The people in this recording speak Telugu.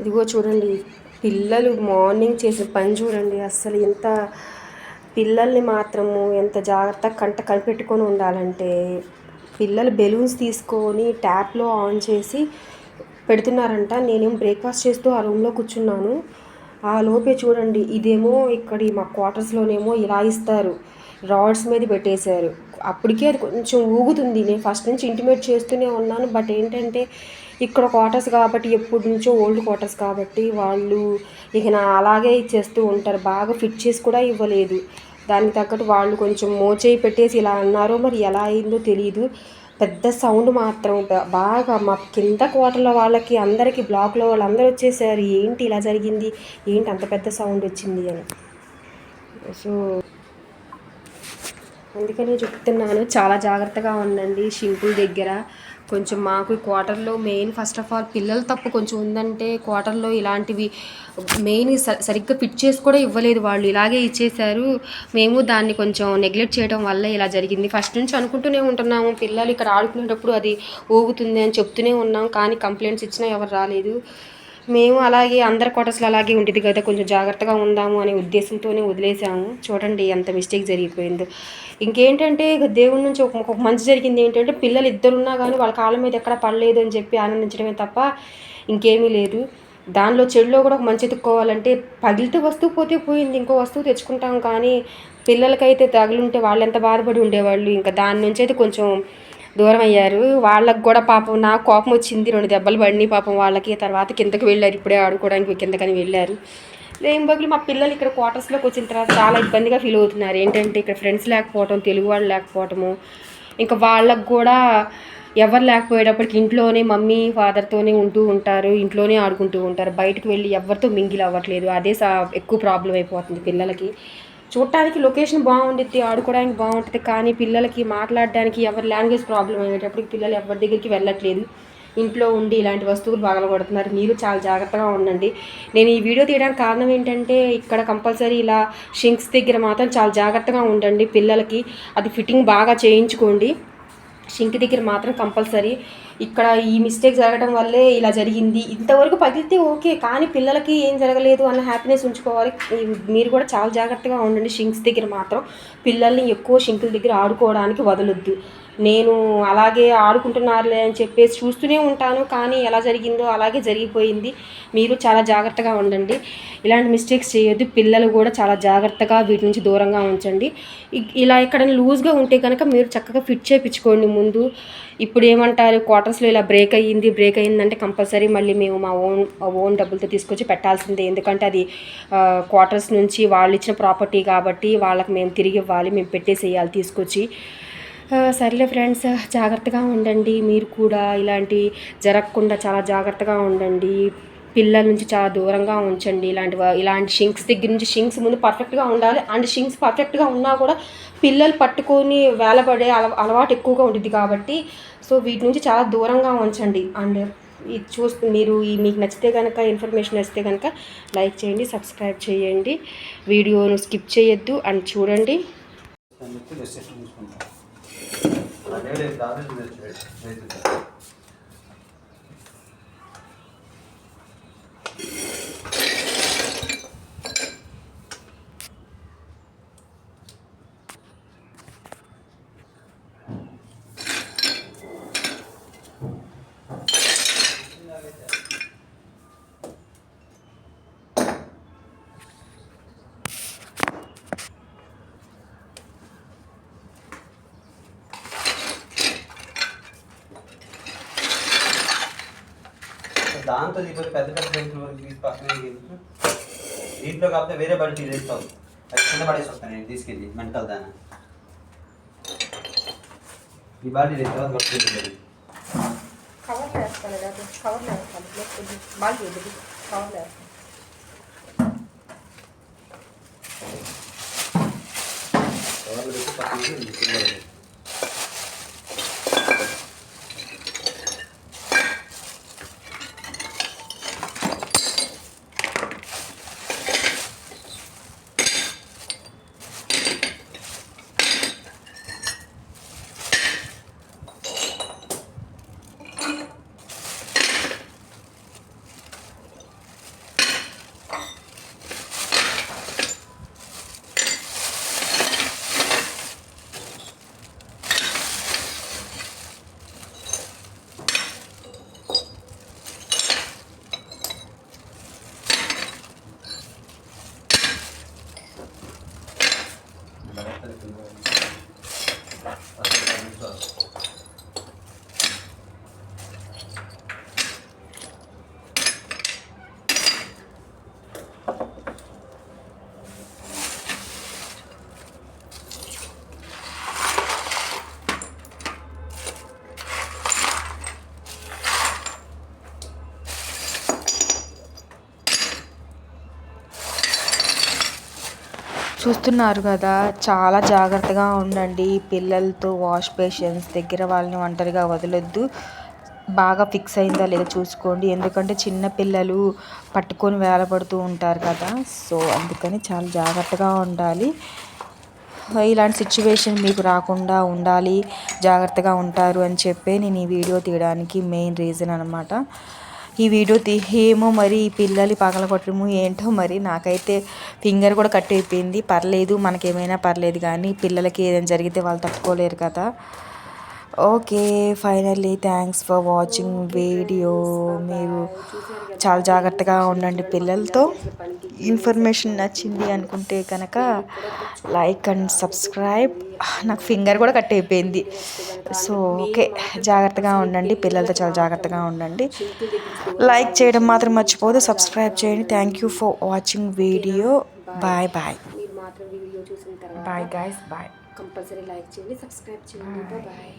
ఇదిగో చూడండి పిల్లలు మార్నింగ్ చేసిన పని చూడండి అస్సలు ఎంత పిల్లల్ని మాత్రము ఎంత జాగ్రత్తగా కంట కనిపెట్టుకొని ఉండాలంటే పిల్లలు బెలూన్స్ తీసుకొని ట్యాప్లో ఆన్ చేసి పెడుతున్నారంట. నేనేం బ్రేక్ఫాస్ట్ చేస్తూ ఆ రూమ్లో కూర్చున్నాను. ఆ లోపే చూడండి ఇదేమో ఇక్కడ మా క్వార్టర్స్లోనేమో ఇలా ఇస్తారు రాడ్స్ మీద పెట్టేశారు. అప్పటికే అది కొంచెం ఊగుతుంది. నేను ఫస్ట్ నుంచి ఇంటిమేట్ చేస్తూనే ఉన్నాను బట్ ఏంటంటే ఇక్కడ క్వార్టర్స్ కాబట్టి ఎప్పటి నుంచో ఓల్డ్ క్వార్టర్స్ కాబట్టి వాళ్ళు ఇక నా అలాగే ఇచ్చేస్తూ ఉంటారు. బాగా ఫిట్ చేసి కూడా ఇవ్వలేదు. దానికి తగ్గట్టు వాళ్ళు కొంచెం మోచేయి పెట్టేసి ఇలా అన్నారో మరి ఎలా అయిందో తెలియదు పెద్ద సౌండ్ మాత్రం బాగా మా కింద క్వార్టర్లో వాళ్ళకి అందరికీ బ్లాక్లో వాళ్ళందరూ వచ్చేసారు. ఏంటి ఇలా జరిగింది? ఏంటి అంత పెద్ద సౌండ్ వచ్చింది అని. సో అందుకనే చెప్తున్నాను చాలా జాగ్రత్తగా ఉండండి. షింకుల దగ్గర. కొంచెం మాకు క్వార్టర్లో మెయిన్ ఫస్ట్ ఆఫ్ ఆల్ పిల్లల తప్పు కొంచెం ఉందంటే క్వార్టర్లో ఇలాంటివి మెయిన్ స- సరిగ్గా ఫిట్ చేసి కూడా ఇవ్వలేదు వాళ్ళు. ఇలాగే ఇచ్చేశారు. మేము దాన్ని కొంచెం నెగ్లెక్ట్ చేయడం వల్ల ఇలా జరిగింది. ఫస్ట్ నుంచి అనుకుంటూనే ఉంటున్నాము. పిల్లలు ఇక్కడ ఆడుకునేటప్పుడు అది ఊగుతుంది అని చెప్తూనే ఉన్నాం. కానీ కంప్లైంట్స్ ఇచ్చినా ఎవరు రాలేదు. మేము అలాగే అందరి క్వార్టర్స్లో అలాగే ఉండేది కదా కొంచెం జాగ్రత్తగా ఉందాము అనే ఉద్దేశంతోనే వదిలేసాము. చూడండి ఎంత మిస్టేక్ జరిగిపోయిందో. ఇంకేంటంటే ఇక దేవుడి నుంచి ఒక మంచి జరిగింది ఏంటంటే పిల్లలు ఇద్దరున్నా కానీ వాళ్ళ కాళ్ళ మీద ఎక్కడ పడలేదు అని చెప్పి ఆనందించడమే తప్ప ఇంకేమీ లేదు. దానిలో చెడులో కూడా ఒక మంచి ఎత్తుక్కోవాలంటే పగిలితే వస్తువు పోతే పోయింది ఇంకో వస్తువు తెచ్చుకుంటాం కానీ పిల్లలకైతే తగులుంటే వాళ్ళు ఎంత బాధపడి ఉండేవాళ్ళు ఇంకా దాని నుంచి అయితే కొంచెం దూరం అయ్యారు వాళ్ళకి కూడా పాపం నాకు కోపం వచ్చింది. రెండు దెబ్బలు పడినాయి పాపం వాళ్ళకి. తర్వాత కిందకి వెళ్ళారు. ఇప్పుడే ఆడుకోవడానికి కిందకని వెళ్ళారు. లేని బదులు మా పిల్లలు ఇక్కడ క్వార్టర్స్లోకి వచ్చిన తర్వాత చాలా ఇబ్బందిగా ఫీల్ అవుతున్నారు. ఏంటంటే ఇక్కడ ఫ్రెండ్స్ లేకపోవటం తెలుగు వాళ్ళు లేకపోవటము. ఇంకా వాళ్ళకు కూడా ఎవరు లేకపోయేటప్పటికి ఇంట్లోనే మమ్మీ ఫాదర్తోనే ఉంటూ ఉంటారు. ఇంట్లోనే ఆడుకుంటూ ఉంటారు. బయటకు వెళ్ళి ఎవరితో మింగిల్ అవ్వట్లేదు. అదే సా ఎక్కువ ప్రాబ్లం అయిపోతుంది పిల్లలకి. చూడటానికి లొకేషన్ బాగుండిద్ది ఆడుకోవడానికి బాగుంటుంది కానీ పిల్లలకి మాట్లాడడానికి ఎవరి లాంగ్వేజ్ ప్రాబ్లం అయ్యేటప్పటికి పిల్లలు ఎవరి దగ్గరికి వెళ్ళట్లేదు. ఇంట్లో ఉండి ఇలాంటి వస్తువులు పగలగొడుతున్నారు. మీరు చాలా జాగ్రత్తగా ఉండండి. నేను ఈ వీడియో తీయడానికి కారణం ఏంటంటే ఇక్కడ కంపల్సరీ ఇలా షింక్స్ దగ్గర మాత్రం చాలా జాగ్రత్తగా ఉండండి పిల్లలకి. అది ఫిట్టింగ్ బాగా చేయించుకోండి. షింక్ దగ్గర మాత్రం కంపల్సరీ ఇక్కడ ఈ మిస్టేక్ జరగడం వల్లే ఇలా జరిగింది. ఇంతవరకు పగిలితే ఓకే కానీ పిల్లలకి ఏం జరగలేదు అన్న హ్యాపీనెస్ ఉంచుకోవాలి. మీరు కూడా చాలా జాగ్రత్తగా ఉండండి. షింక్స్ దగ్గర మాత్రం పిల్లల్ని ఎక్కువ షింకుల దగ్గర ఆడుకోవడానికి వదలొద్దు. నేను అలాగే ఆడుకుంటున్నారులే అని చెప్పేసి చూస్తూనే ఉంటాను. కానీ ఎలా జరిగిందో అలాగే జరిగిపోయింది. మీరు చాలా జాగ్రత్తగా ఉండండి. ఇలాంటి మిస్టేక్స్ చేయొద్దు. పిల్లలు కూడా చాలా జాగ్రత్తగా వీటి నుంచి దూరంగా ఉంచండి. ఇలా ఎక్కడైనా లూజ్గా ఉంటే కనుక మీరు చక్కగా ఫిట్ చేయించుకోండి ముందు. ఇప్పుడు ఏమంటారు? క్వార్టర్స్లో ఇలా బ్రేక్ అయ్యింది బ్రేక్ అయ్యిందంటే కంపల్సరీ మళ్ళీ మేము మా ఓన్ ఓన్ డబ్బులతో తీసుకొచ్చి పెట్టాల్సిందే. ఎందుకంటే అది క్వార్టర్స్ నుంచి వాళ్ళు ఇచ్చిన ప్రాపర్టీ కాబట్టి వాళ్ళకి మేము తిరిగి ఇవ్వాలి. మేము పెట్టేసేయాలి తీసుకొచ్చి. సర్లే ఫ్రెండ్స్ జాగ్రత్తగా ఉండండి. మీరు కూడా ఇలాంటి జరగకుండా చాలా జాగ్రత్తగా ఉండండి. పిల్లల నుంచి చాలా దూరంగా ఉంచండి. ఇలాంటి ఇలాంటి షింక్స్ దగ్గర నుంచి షింక్స్ ముందు పర్ఫెక్ట్గా ఉండాలి. అండ్ షింక్స్ పర్ఫెక్ట్గా ఉన్నా కూడా పిల్లలు పట్టుకొని వేలపడే అల అలవాటు ఎక్కువగా ఉంటుంది కాబట్టి సో వీటి నుంచి చాలా దూరంగా ఉంచండి. అండ్ ఇది చూస్తు మీరు ఈ మీకు నచ్చితే కనుక ఇన్ఫర్మేషన్ నచ్చితే కనుక లైక్ చేయండి సబ్స్క్రైబ్ చేయండి. వీడియోను స్కిప్ చేయొద్దు. అండ్ చూడండి. Öyle daha ne güzel ಅಂತ ಈಗ ಪೆದ್ದ ಪೆದ್ದ रील्स पाते हैं रील लोग आपने वेरे बड़े टी रेट तो कितने बड़े सकते हैं रील्स के लिए मेंटल दाना। ये बाड़ी रेट बहुत बड़ी रील कवर ले रखा है तो कवर ले रखा है लोग को माल दे दे कवर ले रखा कवर ले रखा है। చూస్తున్నారు కదా చాలా జాగ్రత్తగా ఉండండి. పిల్లలతో వాష్ బేషన్స్ దగ్గర వాళ్ళని ఒంటరిగా వదలొద్దు. బాగా ఫిక్స్ అయిందా లేదా చూసుకోండి. ఎందుకంటే చిన్న పిల్లలు పట్టుకొని వేలపడుతూ ఉంటారు కదా. సో అందుకని చాలా జాగ్రత్తగా ఉండాలి. ఇలాంటి సిచ్యువేషన్ మీకు రాకుండా ఉండాలి. జాగ్రత్తగా ఉంటారు అని చెప్పి నేను ఈ వీడియో తీయడానికి మెయిన్ రీజన్ అనమాట ఈ వీడియో తీ ఏమో మరి ఈ పిల్లలు పగలగొట్టడము ఏంటో మరి నాకైతే ఫింగర్ కూడా కట్ అయిపోయింది. పర్లేదు మనకేమైనా పర్లేదు కానీ పిల్లలకి ఏదైనా జరిగితే వాళ్ళు తట్టుకోలేరు కదా. Okay finally thanks for watching video. మీరు చాలా జాగ్రత్తగా ఉండండి పిల్లలతో. ఇన్ఫర్మేషన్ నచ్చింది అనుకుంటే కనుక లైక్ అండ్ సబ్స్క్రైబ్. నాకు ఫింగర్ కూడా కట్ అయిపోయింది. సో ఓకే జాగ్రత్తగా ఉండండి పిల్లలతో చాలా జాగ్రత్తగా ఉండండి. లైక్ చేయడం మాత్రం మర్చిపోదు సబ్స్క్రైబ్ చేయండి. Thank you for watching video. Bye bye. Bye guys bye. Compulsory like చేయండి సబ్స్క్రైబ్ చేయండి. బాయ్.